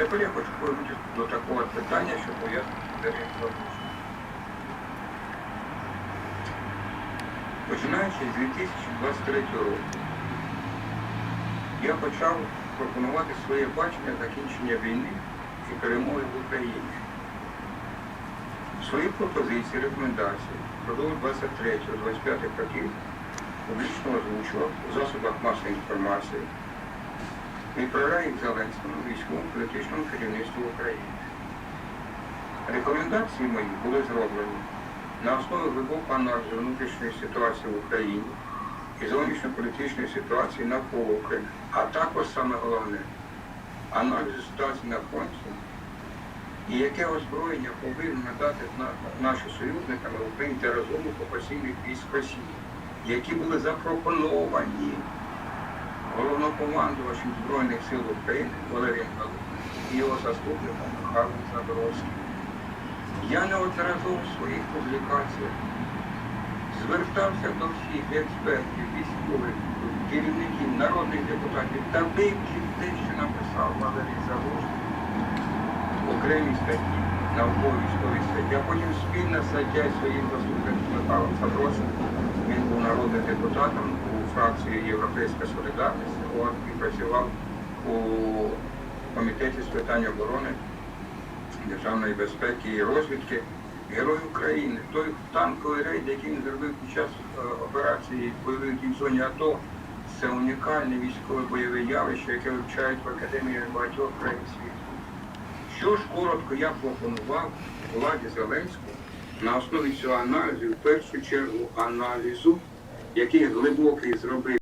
Тепер я хочу повернутися до такого питання, що пов'язане з дерев'яною. Починаючи з 2023 року, я почав пропонувати своє бачення закінчення війни і перемоги в Україні. Свої пропозиції, рекомендації впродовж 23-25 років публічно озвучував у засобах масової інформації, відправляє Зеленському військовому політичному керівництву України. Рекомендації мої були зроблені на основі глибокого аналізу внутрішньої ситуації в Україні і зовнішньополітичної ситуації навколо України, а також саме головне аналізу ситуації на фронті і яке озброєння повинні надати на- наші союзниками в Україні для розгону окупаційних військ Росії, які були запропоновані головнокомандувачем Збройних сил України Валерієм Галузьким і його заступником Михайлом Заборовським. Я неодноразово в своїх публікаціях звертався до всіх експертів, військових, керівників, народних депутатів та вивчив те, що написав Валерій Залужний в окремій статті, науковій військовій статті, а потім спільна стаття своїм заступником Михайлом Забросом. Він був народним депутатом у фракції Європейська Солідарність от, і працював у комітеті з питань оборони державної безпеки і розвідки. Герой України, той танковий рейд, який він зробив під час операції бойових дій в зоні АТО, це унікальне військове бойове явище, яке вивчають в академії багатьох країн світу. Що ж коротко я пропонував владі Зеленського на основі цього аналізу, в першу чергу аналізу, який глибокий зробив.